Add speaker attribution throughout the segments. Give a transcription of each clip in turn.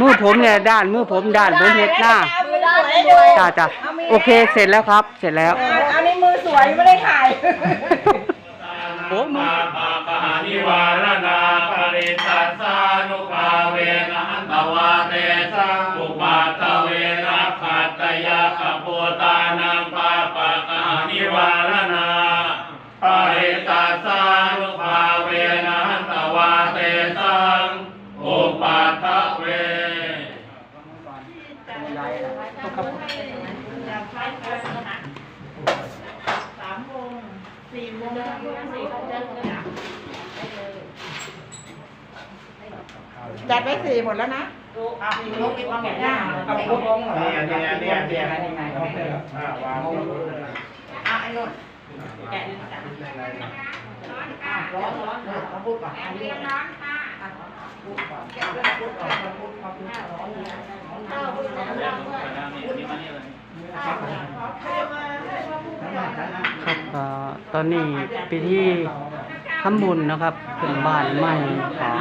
Speaker 1: มือผมเนี่ยด้านมือผมด้านผมเห็ดหน้า
Speaker 2: มือสวยด้วย
Speaker 1: จ้าจ้าโอเคเสร็จแล้วครับ เสร็จแล้ว
Speaker 2: อันนี้มือสวยไม่ได้ถ่าย
Speaker 1: โอ้มือ
Speaker 3: ปาปานิวารณาปริตัสสานุภาเวนะหันตวาเตสังอุปาตเวนะขัตตยาขปุตานังปาปะกานิวารณาปริตัสสานุภาเวนะหันตวาเตสังอุปาทเว
Speaker 2: จัดไว้สี่หมดแล้วนะลงมีความเห็นหน้ากับพุทลงเหรอ
Speaker 4: เนี่ยเนี่ยเนี่ยเนี่ยอ่าวาง
Speaker 2: อะไอ้นุ่นแกะดิจ้ะอะร้อนร้อนร้อนเอาพุทก่อนอันนี้ร้อนค่ะพุทก่อนแกะด้วยพุทก่อนพุทก่อนพุทร้อนเลยเอาพุทร้อนด้วย
Speaker 1: ครับก็ ตอนนี้พิธีทำบุญนะครับเป็นบ้านใหม่ของ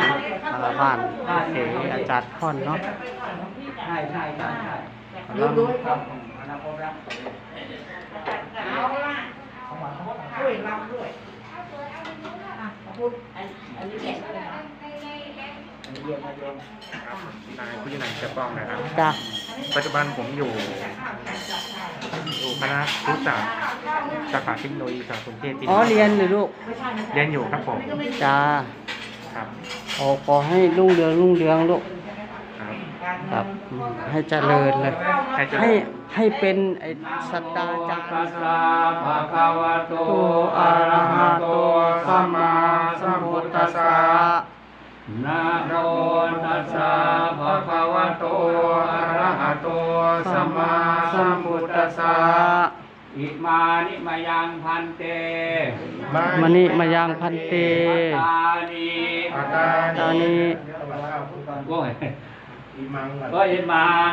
Speaker 1: บ้านเสอาจารย์พ่อนเนาะ
Speaker 4: ใช่ใช่ใช่ใช่
Speaker 1: กำลัง
Speaker 4: ครับอนาคตครับ
Speaker 2: เอาละด้วยรับด้วยอะพูดอันนี้ อันนี้แกะด้วยนะ
Speaker 4: นายผู้ยินายจะป้องนะครับ
Speaker 1: จ้า
Speaker 4: ปัจจุบันผมอยู่อยู่คณะครุศาสตร์สาขาเทคโนโลยีสารสนเทศที่
Speaker 1: อ๋อเรียนเลยลูก
Speaker 4: เรียนอยู่ครับผม
Speaker 1: จ้า
Speaker 4: ครับ
Speaker 1: ขอขอให้รุ่งเรืองรุ่งเรืองลูก
Speaker 4: ครับ
Speaker 1: ครับอืมให้เจริญเลย
Speaker 4: ให้เจริญ
Speaker 1: ให้ให้เป็นไอ้สัตตาจารย์
Speaker 3: ตัสสะภะคะวะโต
Speaker 1: โตอะระหะโตสัมมาสัมพุทธัสสะ
Speaker 3: นะโมตัสสะภะคะวะโตอะระหะโตสัมมาสัมพุทธัสสะอิมานิมายังพันเต
Speaker 1: มณิมายังพันเต
Speaker 3: ตานิ
Speaker 4: อาตา
Speaker 1: ตานี
Speaker 3: โอ้ย
Speaker 4: อิมัง
Speaker 3: ก็อิมัง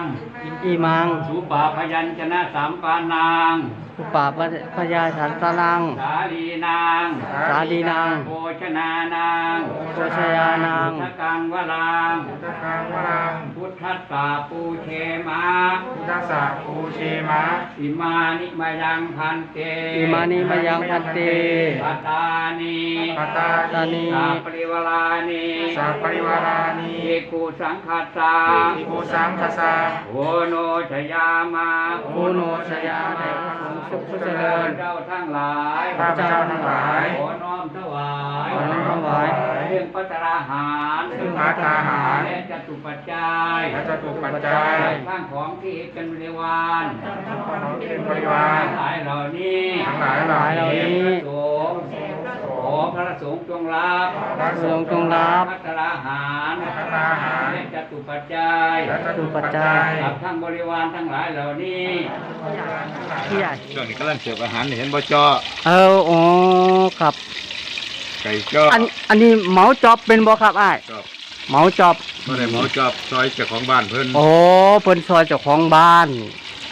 Speaker 1: อีมัง
Speaker 3: สุปาพยัญชนะสามปานาง
Speaker 1: อุปาปพยาสันตนัง
Speaker 3: สาลีนาง
Speaker 1: สาลีนาง
Speaker 3: โภชนานาง
Speaker 1: โภชยานาง
Speaker 3: พุทธกังวราง
Speaker 4: พุทธคังวรัง
Speaker 3: พุทธัสสะปูเชมา
Speaker 4: พุทธสสะปูเชมะ
Speaker 3: อิมานิมายังพันเต
Speaker 1: อิมานิมายังพันเต
Speaker 3: ปัตตานี
Speaker 4: ปัตตา
Speaker 1: ตานี
Speaker 3: สาปริวารานี
Speaker 4: สัพปริวารานี
Speaker 3: เอกูสังคัสสา
Speaker 4: อิโกสังคสา
Speaker 3: โอโนชยามา
Speaker 1: โอโนชยาในพระ สงฆ์สุขเจริญ
Speaker 3: เจ้าทั้งหลาย
Speaker 4: ข้าพเจ้าทั้งหลาย
Speaker 3: ขอน้อมถวาย
Speaker 1: ขอน้อมถวาย
Speaker 3: เรื่องปัตตราหาร
Speaker 4: ซึ่งภัตตาหาร
Speaker 3: และจตุปัจจัย
Speaker 4: และจะถูกปัจจัย
Speaker 3: ข้างของที่เป็นบริวาร
Speaker 4: ของเป็นบริวาร
Speaker 3: ทั้งหลายเหล่านี้
Speaker 4: ทั้งหลายเหล่านี้
Speaker 3: พ ระสงฆ์ขอพระสงฆ์จงรับ
Speaker 4: พระ
Speaker 1: ทรงจงรับ
Speaker 3: พัตราหาร
Speaker 4: ภัตตาหาร
Speaker 3: และจตุปัจจัย
Speaker 4: และจะถูกปัจจัย
Speaker 3: กับทั้งบริวารทั้งหลายเหล่านี้
Speaker 1: พี่ใหญ่
Speaker 5: ช่วงนี้กำลังเสิร์ฟอาหารนี่เห็นบ่จอ
Speaker 1: เอออ๋อครับ
Speaker 5: ไก่จอ
Speaker 1: อันอันนี้เหมาจอบเป็นบ่ครับอ้าย
Speaker 5: จอบ
Speaker 1: เหมาจอบ
Speaker 5: บ่ได้หมอจอบซอยเจ้าของบ้านเพิ่น
Speaker 1: โอ้เพิ่นซอยเจ้าของบ้าน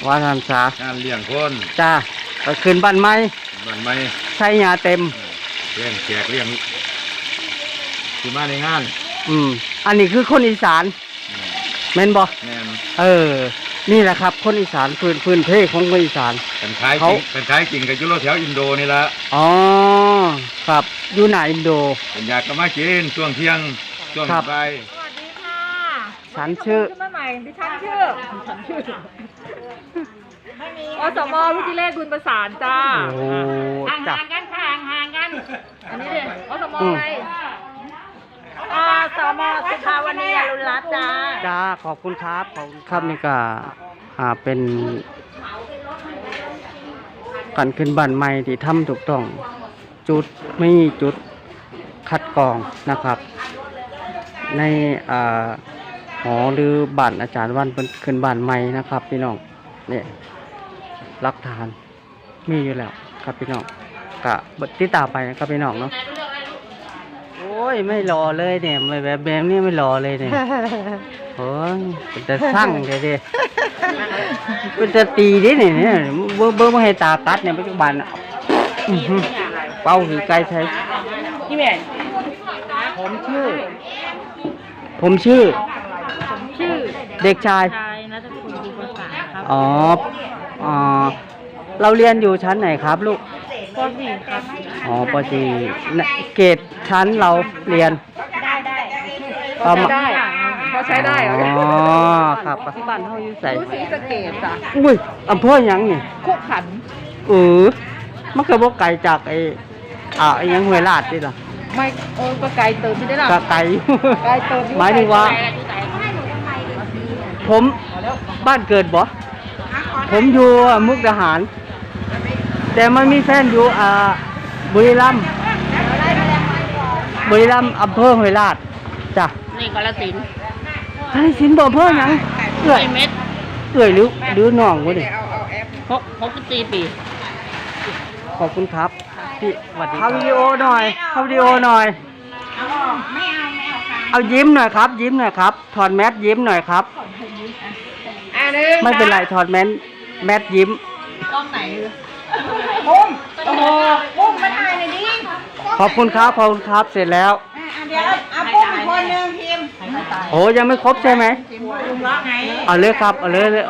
Speaker 1: ว่าทำซะ
Speaker 5: งานเลี้ยงคน
Speaker 1: จ้าไปขึ้นบ้านใหม่
Speaker 5: บ้านใหม่
Speaker 1: ใช้ยาเต็ม
Speaker 5: เลี้ยงแขกเลี้ยงที่มาในงาน
Speaker 1: อืม อันนี้คือคนอีสาน
Speaker 5: อืม
Speaker 1: แม่นบ่
Speaker 5: แม่น
Speaker 1: เออ นี่แหละครับ คนอีสานพื้นพื้นเพของคนอีสาน
Speaker 5: เป็นขาย
Speaker 1: เขา
Speaker 5: จริงเป็นขายจริงกับยุโรแถวอินโดนี่ละ
Speaker 1: อ๋อครับอยู่ไหนอินโด
Speaker 5: เป็นอยากก็มากินช่วงเที่ยงช่วง
Speaker 1: ครับ
Speaker 5: บ่าย
Speaker 2: สวัสดีค่ะ
Speaker 1: ฉันชื่อ
Speaker 2: ขึ้นมาใหม่ดิฉันชื่อฉันชื่ อไม่มี
Speaker 6: อสมรุจิเลศบุญประสานจ้า
Speaker 1: โอ้
Speaker 6: ห่าง
Speaker 1: จ้ะ
Speaker 6: ห่างกันค่ะห่างห่างกันอันนี้เลยอสม
Speaker 1: อืม
Speaker 6: อะไร
Speaker 2: อสมสุภาวณีอรุณรัตน์จ้า
Speaker 1: จ้าขอบคุณครับขอบคุณครับนี่ก็อ่าเป็นการขึ้นบ้านใหม่ที่ทำถูกต้องจุดไม่มีจุดคัดกรองนะครับ ในอ่าหอหรือบ้านอาจารย์วันเป็นขึ้นบ้านใหม่นะครับพี่น้องเนี่ย หลักฐาน มีอยู่แล้วครับพี่น้องกะเบิดติดตามไปนะครับพี่น้องเนาะโอ้ยไม่รอเลยเนี่ยไม่แบบแบบนี้ไม่รอเลยเนี่ยโอ้ยเป็นแต่สั่งเด้เด้เป็นแต่ตีเดิเนี่ยเนี่ยเบิ่งเบิ่งบ่ให้ตาตัดเนี่ยปัจจุบันน่ะอื้อหือเป้าหือไกลใช้
Speaker 6: พี่แม่
Speaker 1: ผมชื่อ ผมชื่อ
Speaker 6: ชื่อ
Speaker 1: เด็กชาย
Speaker 6: ชายนัทคุณบุญประสานครับ
Speaker 1: อ๋อ อ๋อเราเรียนอยู่ชั้นไหนครับลูก
Speaker 6: ป .4 ครับ
Speaker 1: อ๋อปสี่น่ะเกรดชั้นเราเรียน
Speaker 2: ได้ได้
Speaker 1: ประมาณ
Speaker 6: ได้เขาใช้ได้เหรอ
Speaker 1: อ๋อครับ ที่บ้านเฮาอยู่ใส่
Speaker 6: รู้สีสะเกตจ้ะ
Speaker 1: อุ้ยอำเภอหยังนี่
Speaker 6: คุกขัน
Speaker 1: เออมันก็บ่ไกลจากไอ้อ่าไอ้หยังห้วยลาดนี่ล่ะ
Speaker 6: ไม่เออก็ไกลเติมไม่ได้หรอ
Speaker 1: ก็ไกลอยู่
Speaker 6: ไกลเติมอ
Speaker 1: หมายถึงว่า ผมบ้านเกิดบ่ ผมอยู่มุกดาหาร แต่มันมีแฟนอยู่อ่าบุรีรัมย์บุรีรัมย์อำเภอห้วยลาดจ้ะ
Speaker 6: นี่กาลสินธุ์
Speaker 1: อันนี้สินบ่อำเภอหยังเอื้อย
Speaker 6: เม็ด
Speaker 1: เอื้อยหรือหรือน้องวะนี่
Speaker 6: หกหกสิบสี่ปี
Speaker 1: ขอบคุณครับพี่สวัสดีเข้าวิดีโอหน่อยเข้าวิดีโอหน่อย
Speaker 2: เอาออกไม่เอาไม่เอาค่ะ
Speaker 1: เอายิ้มหน่อยครับ ยิ้มหน่อยครับ ถอดแมสยิ้มหน่อยครับ
Speaker 2: อ่าหนึ่ง
Speaker 1: ไม่เป็นไรถอดแมส แมสยิ้ม
Speaker 6: กล้องไหน
Speaker 2: ปุ้มโอ้โหปุ้มมาถ่ายหน่อยดิ
Speaker 1: ขอบคุณครับขอบคุณครับเสร็จแล้ว
Speaker 2: อ่าเดี๋ยวเอาปุ้มอีกคนหนึ่งพิมพ์
Speaker 1: โอ้ยังไม่ครบใช่ไหม
Speaker 2: ลุงล้อไง
Speaker 1: เอาเลยครับเอาเลยเลย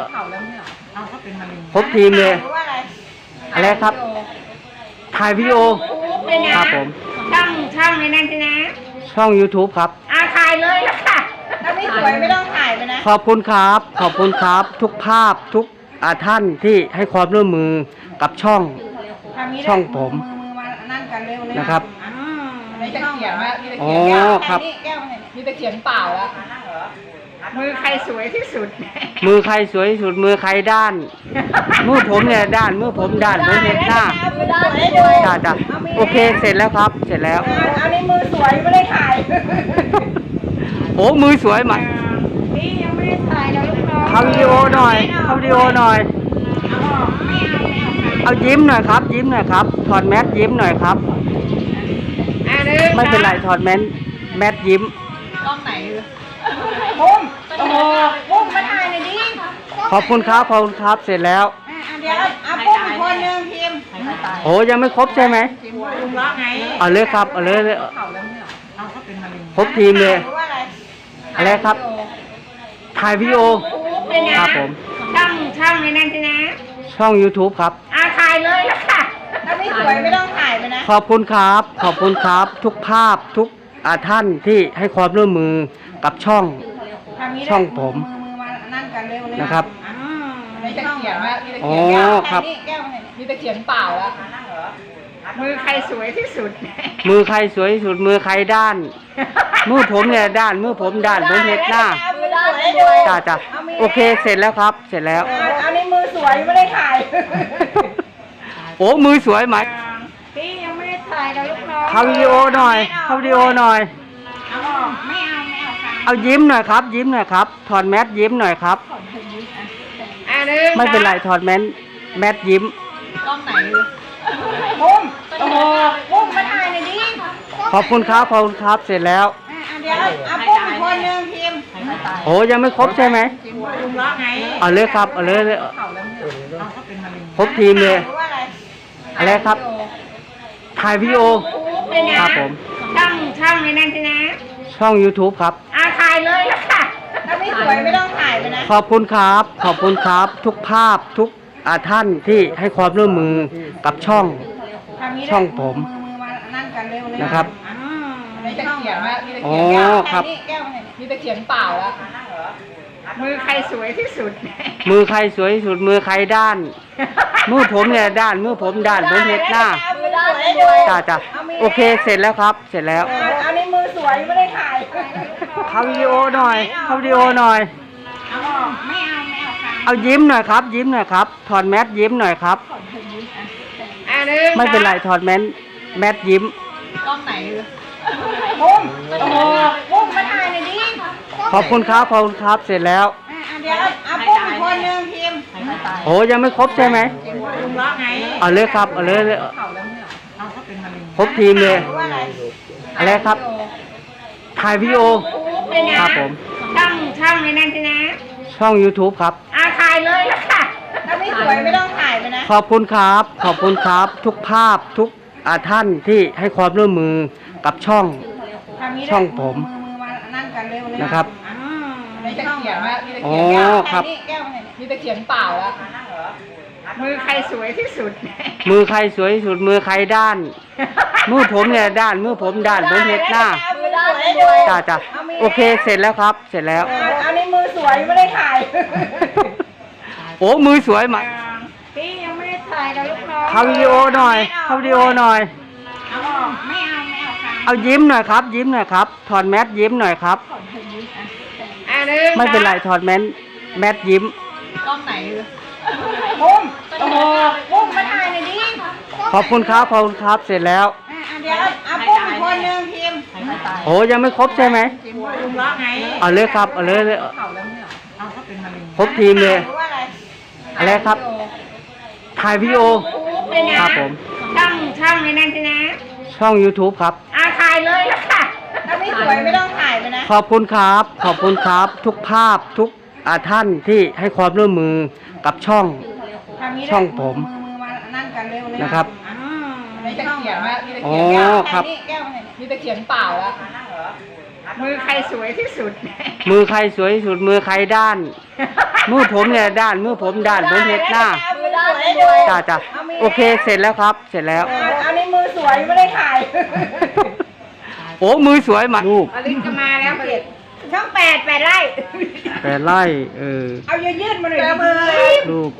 Speaker 1: ครบทีมเลย
Speaker 2: หรือว่าอะไร
Speaker 1: อะไรครับ ถ่ายวิดีโอ
Speaker 2: เป็นไง
Speaker 1: ครับผม
Speaker 2: ช่องช่องในนั้นใช่ไหม
Speaker 1: ช่อง YouTube ครับ
Speaker 2: อ่าถ่ายเลยละค่ะ ถ้าไม่สวยไม่ต้องถ่ายไปนะ
Speaker 1: ขอบคุณครับ ขอบคุณครับ ทุกภาพทุก อาท่านที่ให้ความร่วมมือกับช่อง
Speaker 2: ทำนี้
Speaker 1: ช่องผม
Speaker 2: มือมือมานั่นกันเร็วเลย
Speaker 1: นะครับ
Speaker 2: อ่าในช่องเขียนว่ามีแต่
Speaker 1: อ๋อ
Speaker 2: เขียนแก้ว
Speaker 1: ครับ
Speaker 2: แก้วนี่แก้วเนี่ย
Speaker 6: มีแต่เขียนเปล่าแล้ว
Speaker 2: มือใครสวยที่สุด
Speaker 1: มือใครสวยที่สุดมือใครด้าน มือผมเนี่ยด้านมือผมด้านผมเห็นหน้า
Speaker 2: เอามือสวยให้ดู
Speaker 1: จ้าจ้าโอเคเสร็จแล้วครับ เสร็จแล้ว
Speaker 2: เอาเอาในมือสวยไม่ได้ถ่าย
Speaker 1: โอ้มือสวยไหม
Speaker 2: นี่ยังไม่ได้ถ่ายนะลูก น้อง
Speaker 1: ทำวิดีโอหน่อยทำวิดีโอหน่อย
Speaker 2: เอาออกไม่เอาไม่เอาค่ะ
Speaker 1: เอายิ้มหน่อยครับ ยิ้มหน่อยครับ ถอดแมสยิ้มหน่อยครับ
Speaker 2: อ่าหนึ่ง
Speaker 1: ไม่เป็นไรถอดแมสแมสยิ้ม
Speaker 6: กล้องไหน
Speaker 2: ปุ้มโอ้โหปุ้มมาถ่ายหน่อยดิ
Speaker 1: ขอบคุณครับขอบคุณครับเสร็จแล้ว
Speaker 2: อ่าเดี๋ยวเอาปุ้มอีกคนหนึ่งพิมพ์
Speaker 1: โอ้ยังไม่ครบใช่ไหม
Speaker 2: ลุงล้อไง
Speaker 1: เอาเลยครับเอาเลยเลยครบทีมเลย
Speaker 2: หรือว่าอะไร
Speaker 1: อะไรครับ ถ่ายวิดีโอ
Speaker 2: เป็นไง
Speaker 1: ครับผม
Speaker 2: ช่องช่องในนั้นใช่ไหม
Speaker 1: ช่อง YouTube ครับ
Speaker 2: อ่าถ่ายเลยละค่ะถ้าไม่สวยไม่ต้องถ่ายไปนะ
Speaker 1: ขอบคุณครับ ขอบคุณครับ ทุกภาพทุกอาท่านที่ให้ความร่วมมือกับช่อง
Speaker 2: ทำนี้
Speaker 1: ช่องผม
Speaker 2: มือมือมานั่นกันเร็วเลย
Speaker 1: นะครับ
Speaker 2: อ่าในช่องเขียนว่ามีแต่
Speaker 1: อ๋อ
Speaker 2: เขียนแก้ว
Speaker 1: ครับ
Speaker 2: แก้วนี่แก้วเนี่ย
Speaker 6: มีแต่เขียนเปล่าแล้ว
Speaker 2: มือใครสวยที่สุด
Speaker 1: มือใครสวยที่สุดมือใครด้าน มือผมเนี่ยด้าน มือผมด้านผมเห็นหน้า
Speaker 2: เอามือสวยให้ดู
Speaker 1: จ้าจ้าโอเคเสร็จแล้วครับ เสร็จแล้ว
Speaker 2: เอาเอาในมือสวยไม่ได้ถ่าย
Speaker 1: โอ้มือสวยไหม
Speaker 2: พี่ยังไม่ได้ถ่ายกับลูกน้อง
Speaker 1: เข้าวิดีโอหน่อย เข้าวิดีโอหน่อย
Speaker 2: เอาออกไม่เอาไม่เอาค่ะ
Speaker 1: เอายิ้มหน่อยครับ ยิ้มหน่อยครับ ถอดแมสยิ้มหน่อยครับ
Speaker 2: อ่าหนึ่ง
Speaker 1: ไม่เป็นไรถอดแมสแมสยิ้ม
Speaker 6: กล้องไหน
Speaker 2: ปุ้มโอ้โหปุ้มมาถ่ายหน่อยดิ
Speaker 1: ขอบคุณครับขอบคุณครับเสร็จแล้ว
Speaker 2: อ่าเดี๋ยวเอาปุ้มอีกคนหนึ่ง พิมพ์
Speaker 1: โอ้ยังไม่ครบใช่ไหม
Speaker 2: ลุงล้อไง
Speaker 1: เอาเลยครับเอาเลยเลยครบทีมเลย
Speaker 2: หรือว่าอะไร
Speaker 1: อะไรครับ ถ่ายวิดีโอ
Speaker 2: เป็นไง
Speaker 1: ครับ ผม
Speaker 2: ช่องช่องในนั้นใช่ไหม
Speaker 1: ช่อง YouTube ครับ
Speaker 2: อ่าถ่ายเลยละค่ะถ้าไม่สวยไม่ต้องถ่ายไปนะ
Speaker 1: ขอบคุณครับ ขอบคุณครับ ทุกภาพทุกอาท่านที่ให้ความร่วมมือกับช่อง
Speaker 2: ทำนี้
Speaker 1: ช่องผม
Speaker 2: มือมือมานั่นกันเร็วเลย
Speaker 1: นะครับ
Speaker 2: อ่าในช่อง
Speaker 6: เขียนว่ามีแต่
Speaker 1: อ๋อ
Speaker 6: เขียน
Speaker 1: ครับ
Speaker 2: นี่แก้วเนี่ย
Speaker 6: มีแต่เขียนเปล่าแล้ว
Speaker 2: มือใครสวยที่สุด
Speaker 1: มือใครสวยที่สุดมือใครด้าน มือผมเนี่ยด้าน มือผมด้านผมเห็นหน้า
Speaker 2: เอามือสวยให้ดู
Speaker 1: จ้าจ้าโอเคเสร็จแล้วครับ เสร็จแล้ว
Speaker 2: เอาเอาในมือสวยไม่ได้ถ่าย
Speaker 1: เข้าวิดีโอหน่อยเข้าวิดีโอหน่อย
Speaker 2: เอาออกไม่เอาไม่เอาค่ะ
Speaker 1: เอายิ้มหน่อยครับ ยิ้มหน่อยครับถอดแมสยิ้มหน่อยครับ
Speaker 2: อ่าหนึ่ง
Speaker 1: ไม่เป็นไรถอดแมสแมสยิ้ม
Speaker 6: กล้องไหน
Speaker 2: ปุ้มโอ้โหปุ้มมาถ่ายหน่อยดิ
Speaker 1: ขอบคุณครับขอบคุณครับเสร็จแล้ว
Speaker 2: อ่าเดี๋ยวเอาปุ้มอีกคนหนึ่งพิมพ์
Speaker 1: โอ้ยังไม่ครบใช่ไหม
Speaker 2: ลุงล้อไง
Speaker 1: เอาเลยครับเอาเลยเลยครบทีมเลย
Speaker 2: หรือว่าอะไร
Speaker 1: อะไรครับถ่ายวิดีโอ
Speaker 2: เป็นไง
Speaker 1: ครับ ผม
Speaker 2: ช่องช่องในนั้นใช่ไหม
Speaker 1: ช่อง YouTube ครับ
Speaker 2: อ่าถ่ายเลยละค่ะ ถ้าไม่สวยไม่ต้องถ่ายไปนะ
Speaker 1: ขอบคุณครับ ขอบคุณครับ ทุกภาพทุกอาท่านที่ให้ความร่วมมือ กับช่อง
Speaker 2: ทำนี้
Speaker 1: ช่องผม
Speaker 2: มือมือมานั่นกันเร็วเลย
Speaker 1: นะครับ
Speaker 2: อ่าใน
Speaker 6: แต่เขียงอะมีแต่
Speaker 1: อ๋อ
Speaker 6: เขียง
Speaker 1: ครับ
Speaker 2: นี่แก้วไหนเนี่ย
Speaker 6: มีแต่เขียงเปล่าแล้ว
Speaker 2: มือใครสวยที่สุด
Speaker 1: มือใครสวยที่สุดมือใครด้าน มือผมเนี่ยด้าน มือผมด้านผมเห็ดหน้า
Speaker 2: เอามือสวยให้ดู
Speaker 1: จ้าจ้าโอเคเสร็จแล้วครับ เสร็จแล้ว
Speaker 2: เอาเอานี่มือสวยไม่ได้ถ่าย
Speaker 1: โอ้มือสวยมา
Speaker 2: พี่ยังไม่ได้ถ่ายกับลูกน้อง
Speaker 1: เข้าวิดีโอหน่อยเข้าวิดีโอหน่อย
Speaker 2: เอาออกไม่เอาไม่ เอาค่ะ
Speaker 1: เอายิ้มหน่อยครับ ยิ้มหน่อยครับ ถอดแมสยิ้มหน่อยครับ
Speaker 2: อะหนึ่ง
Speaker 1: ไม่เป็นไรถอดแมสแมสยิ้ม
Speaker 6: กล้องไหน
Speaker 2: ปุ้มโอ้โหปุ้มมาถ่ายหน่อยดิ
Speaker 1: ขอบคุณครับขอบคุณครับเสร็จแล้ว
Speaker 2: อะอะเดี๋ยวเอาปุ้มอีกคนหนึ่งพิมพ์
Speaker 1: โอ้ยังไม่ครบใช่ไหม
Speaker 2: ลุงร้องไง
Speaker 1: เอาเลยครับเอาเลยเลย
Speaker 6: เข่าแล้วเนี่ย
Speaker 1: ครบทีมเลย
Speaker 2: รู้ว่าอะไร
Speaker 1: อะไรครับถ่ายวิดีโอ
Speaker 2: เป็นไง
Speaker 1: ครับผม
Speaker 2: ช่างช่างในนั้นใช่ไหม
Speaker 1: ช่อง YouTube ครับ
Speaker 2: วยไม่ต้องถ่ายไปนะ
Speaker 1: ขอบคุณครับ ขอบคุณครับ ทุกภาพทุกอ่าท่านที่ให้ความร่วมมือกับช่อง
Speaker 2: ทำนี้
Speaker 1: ช่องผม
Speaker 2: มือมือมานั่นกันเร็วเลย
Speaker 1: นะครับ
Speaker 2: อ่า
Speaker 6: มีแต่เขียงอะมีแต่
Speaker 1: อ๋อ
Speaker 6: เขียง
Speaker 1: ครับ
Speaker 2: นี่แก้วไหนเนี่ย
Speaker 6: มีแต่เขียงเปล่าแล้ว
Speaker 2: มือใครสวยที่สุด
Speaker 1: มือใครสวยที่สุดมือใครด้าน มือผมเนี่ยด้าน มือผมด้านผมเห็ดหน้า
Speaker 2: เอามือสวยให้ดู
Speaker 1: จ้าจ้าโอเคเสร็จแล้วครับ เสร็จแล้ว
Speaker 2: เอาเอานี่มือสวยไม่ได้ถ่าย
Speaker 1: โอ้มือสวยมารูป
Speaker 2: อลินจะมาแล้วเกดช่องแปดแปดไร่
Speaker 1: แต่ไล่เออ
Speaker 2: เอายืดยืดๆมาหน่อยมือ
Speaker 1: รูป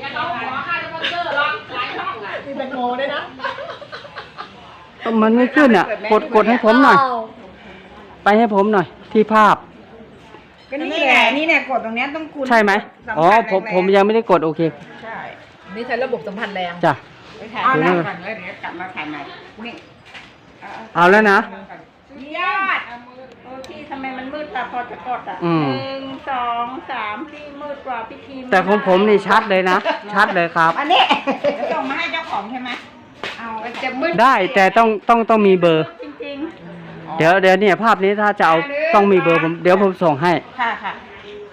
Speaker 6: มีแตงโมด้วยนะ
Speaker 1: มันไม่ขึ้นอะ กดกดให้ผมหน่อย ไปให้ผมหน่อย ที่ภาพ
Speaker 2: ก็นี่แหละนี่เนี่ยกดตรงเนี้ยต้องคุณ
Speaker 1: ใช่ไหม
Speaker 2: สัผัส
Speaker 1: อ๋อผม
Speaker 2: แรงๆ
Speaker 1: ผมยังไม่ได้กดโอเค
Speaker 2: ใช่
Speaker 6: นี่ใช้ระบบสัมผัสแรง
Speaker 1: จ้ะ
Speaker 2: ไปถ่ายเอานั่งก่อนเลยเดี๋ยวกลับมาถ่ายใหม่นี่
Speaker 1: เอาแล้วนะ
Speaker 2: ยอดโอ้ที่ทำไมมันมืดตาพอจะกดอะ
Speaker 1: อืม
Speaker 2: หนึ่งสองสามที่มืดกว่าพิธี
Speaker 1: แต่ของผมนี่ชัดเลยนะ ชัดเลยครับ
Speaker 2: อันนี้ส่งมาให้เจ้าของใช่ไหมเอาจะมืด
Speaker 1: ได้แต่ต้องต้องต้องมีเบอร์
Speaker 2: จริง
Speaker 1: เดี๋ยวเดี๋ยวเนี่ยภาพนี้ถ้าจะเอาต้องมีเบอร์ผมเดี๋ยวผมส่งให้
Speaker 2: ๆ ค่ะค่ะ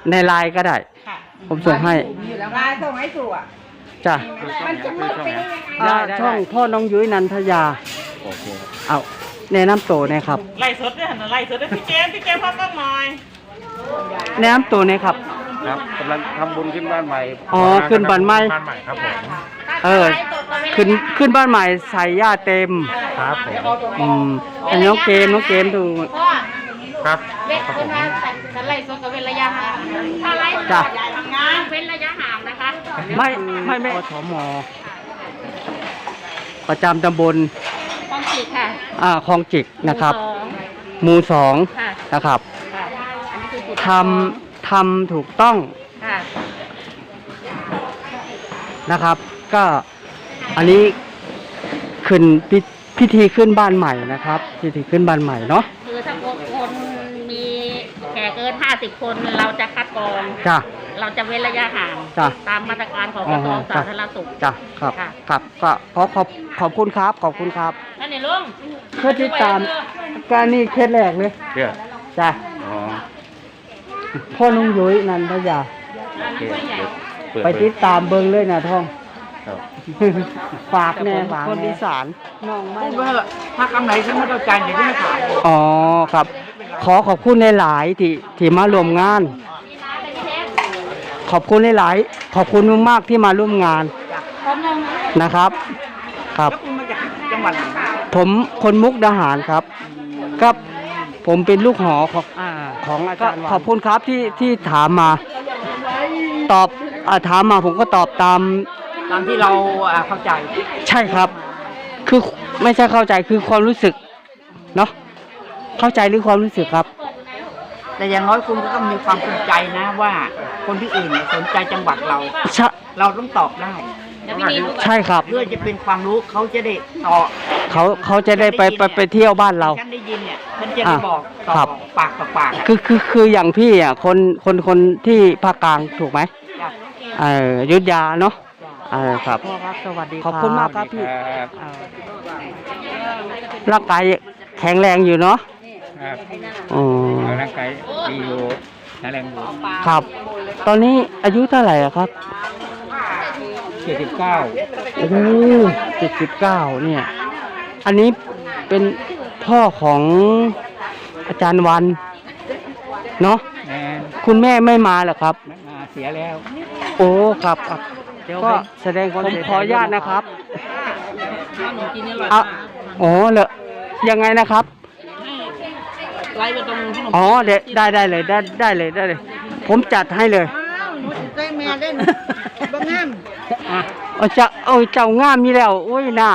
Speaker 1: ในไลน์ก็ได้
Speaker 2: ค่ะ
Speaker 1: ผมส่งให้
Speaker 2: มีอยู่แล้วไลน์ส่งให้สู่อะ
Speaker 1: จ้ะ
Speaker 2: มันจะมืดไปได้ยังไง
Speaker 1: อ่าช่องพ่อน้องยุ้ยนันทยา
Speaker 5: โอเค
Speaker 1: เอา แนะนำตัวหนะครับ
Speaker 7: ไล่สดด้วยหันไล่สดด้วยพี่เจมส์พี่เจมส์พ่อกล้องหน่อย
Speaker 1: แนะนำตัวหนะครับ
Speaker 5: ครับกำลังทำบุญขึ้นบ้านใหม่
Speaker 1: อ๋อขึ้นบ้านใหม่
Speaker 4: บ้านใหม่ครับผม
Speaker 1: เออ ขึ้นขึ้นบ้านใหม่ใส่ย่าเต็ม
Speaker 4: ครับผม
Speaker 1: อืมอันน้องเกมน้องเกมดู
Speaker 4: ครับ
Speaker 8: เว้นเว้นว่าฉันไล่สดกับเว้นระยะห่างถ้าไล่
Speaker 1: จ้ะ
Speaker 8: ทำงานเว้นระยะห่างนะคะ
Speaker 1: ไม่ไม่ไม่อสมประจำตำบล
Speaker 8: ต้องฉีดค่ะ
Speaker 1: อ่าคลองจิกนะครับ
Speaker 8: สอง
Speaker 1: หมู่สอง
Speaker 8: ค่ะ
Speaker 1: นะครับ
Speaker 8: ค่ะอันนี้คือจุด
Speaker 1: ทำทำถูกต้อง
Speaker 8: ค่ะ
Speaker 1: นะครับ ก็อันนี้ขึ้นพิพิธีขึ้นบ้านใหม่นะครับ พิธีขึ้นบ้านใหม่เนาะ
Speaker 8: คือถ้าคนมีแขกเกินห้าสิบคนเราจะคัดกรอง
Speaker 1: จ้ะ
Speaker 8: เราจะเว้นระยะห่าง
Speaker 1: จ้ะ
Speaker 8: ตามมาตรการของ
Speaker 1: อ๋
Speaker 8: ก
Speaker 1: อ
Speaker 8: ระทรวง
Speaker 1: จ้ะ
Speaker 8: สาธารณสุข
Speaker 1: จ้ะครับ
Speaker 8: ค่ะ
Speaker 1: ครับ ก็ขอขอบขอบคุณครับ ขอบคุณครับ
Speaker 8: นั่นนี่ ลุง
Speaker 1: เพื่อติดตามการนี่เคสแรกเลย
Speaker 5: เชื่อ
Speaker 1: จ้ะ
Speaker 5: อ๋อ
Speaker 1: พ่อน้องยุ้ยนันทยา
Speaker 5: โอเคเดี๋ยวเปิด
Speaker 1: ไปติดตามเบิ้งเลยนะท่อง
Speaker 5: ครับ
Speaker 1: ฝากแน่ฝากคนอีสานน้องไม่
Speaker 7: พูดว่าถ้าคำไหนฉันไม่เข้าใจเดี๋ยวฉันไม่ขาย
Speaker 1: อ๋อครับ ขอขอบคุณหลายๆที่ที่มาร่วมงาน ขอบคุณหลายๆขอบคุณมากๆที่มาร่วมงานนะครับ ครับ
Speaker 7: แล้วคุณมาจากจังหวัดไหน
Speaker 1: ผมคนมุกดาหารครับ ครับ ผมเป็นลูกหอของของอาจารย์ขอบคุณครับที่ที่ถามมา ตอบอาถามมาผมก็ตอบตาม
Speaker 7: ตามที่เราอ่าเข้าใจ
Speaker 1: ใช่ครับ คือไม่ใช่เข้าใจคือความรู้สึก เนาะ เข้าใจหรือความรู้สึกครับ
Speaker 7: แต่อย่างน้อยคุณก็ต้องมีความภูมิใจนะว่า คนที่อื่นเนี่ยสนใจจังหวัดเรา
Speaker 1: ใช่
Speaker 7: เราต้องตอบได้
Speaker 8: เดี๋ยวพี่นีดูก่อน
Speaker 1: ใช่ครับ
Speaker 7: เพื่อจะเป็นความรู้เขาจะได้ต่อ
Speaker 1: เขาเขาจะได้ไปไปไปเที่ยวบ้านเรา
Speaker 7: ฉันได้ยินเนี่ยฉันจะได้บอกต่
Speaker 1: ครั
Speaker 7: อบปากต่อปากอะ
Speaker 1: คือคือคืออย่างพี่อะคนคนคนที่ภาคกลางถูกไหม
Speaker 7: จ้ะ
Speaker 1: เอออยุทธยาเนาะเออครับ
Speaker 7: พ่อครับสวัสดี
Speaker 1: ขอบคุณมากครับพี่
Speaker 5: ครับ
Speaker 1: เออร่างกายแข็งแรงอยู่เนาะ
Speaker 5: ครับ
Speaker 1: อ๋อ
Speaker 5: ร่างกายดีอยู่แข็งแรงอยู่
Speaker 1: ครับ ตอนนี้อายุเท่าไหร่อะครับ
Speaker 5: เจ็ดสิบเก้า
Speaker 1: โอ้เจ็ดสิบเก้าเนี่ย อันนี้เป็นพ่อของอาจารย์วัน เนาะ
Speaker 5: แอน
Speaker 1: คคุณแม่ไม่มาเหรอครับ
Speaker 7: ไม่มาเสียแล้ว
Speaker 1: โอ้ครับครับ
Speaker 7: เดี๋ยว
Speaker 1: ก็
Speaker 7: ผม
Speaker 1: แสดงความขออนุญาตนะครับ
Speaker 8: ข้าวหนูกินอร่อย
Speaker 1: อะ
Speaker 8: มาก
Speaker 1: อ๋อเหรอยังไงนะครับ
Speaker 8: ไล่ไปตรงขนม
Speaker 1: อ๋อเดได้ได้เลยได้ได้เลยได้เลย ผมจัดให้เลย
Speaker 2: อ้าว หนูสิได้แม่เล่นบ่งาม
Speaker 1: เอาจะเอาเจ้างามนี่แล้วโอ้ยน่ะ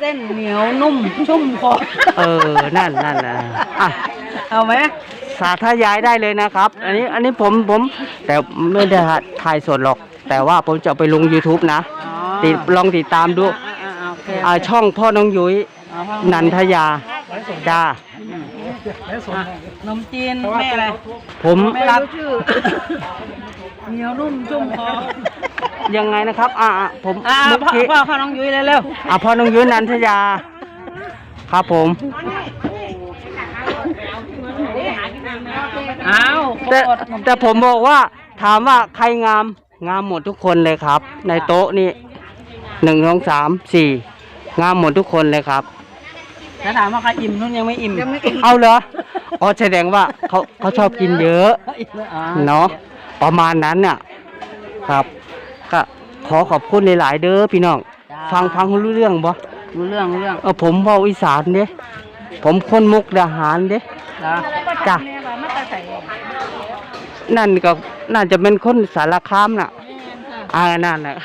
Speaker 7: เส้นเหนียวนุ่มชุ่มคอ
Speaker 1: เออ นั่นนั่นนะอะ
Speaker 7: เอาไหม
Speaker 1: สาธยายได้เลยนะครับ อันนี้ อันนี้ผมผม แต่ไม่ได้ถ่ายสดหรอก แต่ว่าผมจะเอาไปลง YouTube นะ
Speaker 7: อ๋อ
Speaker 1: ติดลองติดตามดู
Speaker 7: อ่าอ่าอ่าโอเค
Speaker 1: อ่า ช่องพ่อน้องยุ้ย
Speaker 7: เอาเข้า
Speaker 1: นันทยาจ้า
Speaker 7: อะ ขนมจีนแม่อะไร
Speaker 1: ผม
Speaker 7: ไม่รับชื่อเหนียวนุ่มชุ่มคอ
Speaker 1: ยังไงนะครับอ่าอ่าผม
Speaker 7: อ่า
Speaker 1: เมื่อ
Speaker 7: พ่อ
Speaker 1: กี้
Speaker 7: พ่อเข้าน้องยุ้ยเร็ว
Speaker 1: อ่าพ่อน้องยุ้ยนันทยา ครับผม
Speaker 7: ๆอ้าว
Speaker 1: แต่
Speaker 7: โคตร
Speaker 1: แต่ผมบอกว่าถามว่าใครงามงามหมดทุกคนเลยครับ ในโต๊ะนี่หนึ่งสองสามสี่งามหมดทุกคนเลยครับ
Speaker 7: ถ้าถามว่าใครอิ่มนุ่นยังไม่อิ่ม
Speaker 2: ยังไม่กิน
Speaker 1: เอาเหรออ๋อแสดงว่าเขาเขาชอบกินเยอะ
Speaker 7: อิ่มเลยอ๋อ
Speaker 1: เนาะประมาณนั้นน่ะ ครับก็ขอขอบคุณหลายๆเด้อพี่น้องฟังฟังรู้เรื่องบ่
Speaker 7: รู้เรื่องรู้เรื่อง
Speaker 1: เออผมเว้าอีสานเด้ ผมคนมุกดาหารเด้
Speaker 7: เหรอ
Speaker 1: จ้ะ นั่นก็น่าจะเป็นคนสารคามน่ะอ่านั่นน่ะ